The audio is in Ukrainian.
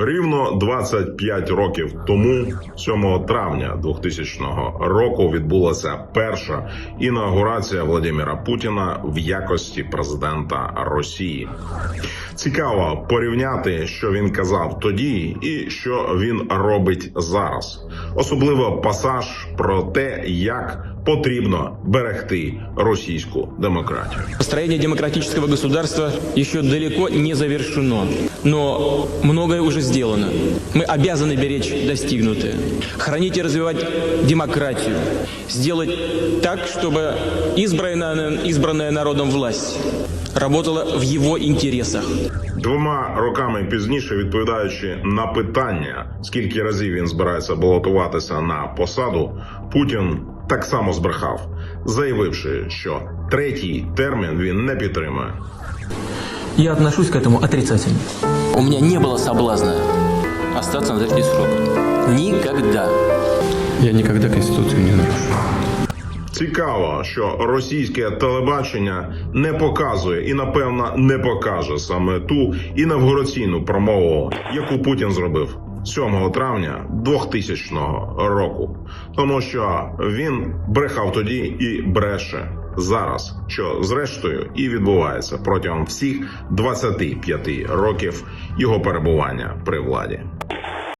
Рівно 25 років тому, 7 травня 2000 року, відбулася перша інаугурація Владимира Путіна в якості президента Росії. Цікаво порівняти, що він казав тоді, і що він робить зараз. Особливо пасаж про те, як потрібно берегти російську демократію. Построение демократического государства еще далеко не завершено, но многое уже сделано. Мы обязаны беречь достигнутое, хранить и развивать демократию, сделать так, чтобы избранная, избранная народом власть работала в его интересах. Двома роками пізніше, відповідаючи на питання, скільки разів він збирається балотуватися на посаду, Путін так само збрехав, заявивши, що третій термін він не підтримує. Я отношусь к этому отрицательно. У меня не было соблазна остаться на третий срок. Никогда. Я никогда Конституцию не нарушу. Цікаво, що російське телебачення не показує і напевно не покаже саме ту інавгураційну промову, яку Путін зробив 7 травня 2000 року, тому що він брехав тоді і бреше зараз, що зрештою і відбувається протягом всіх 25 років його перебування при владі.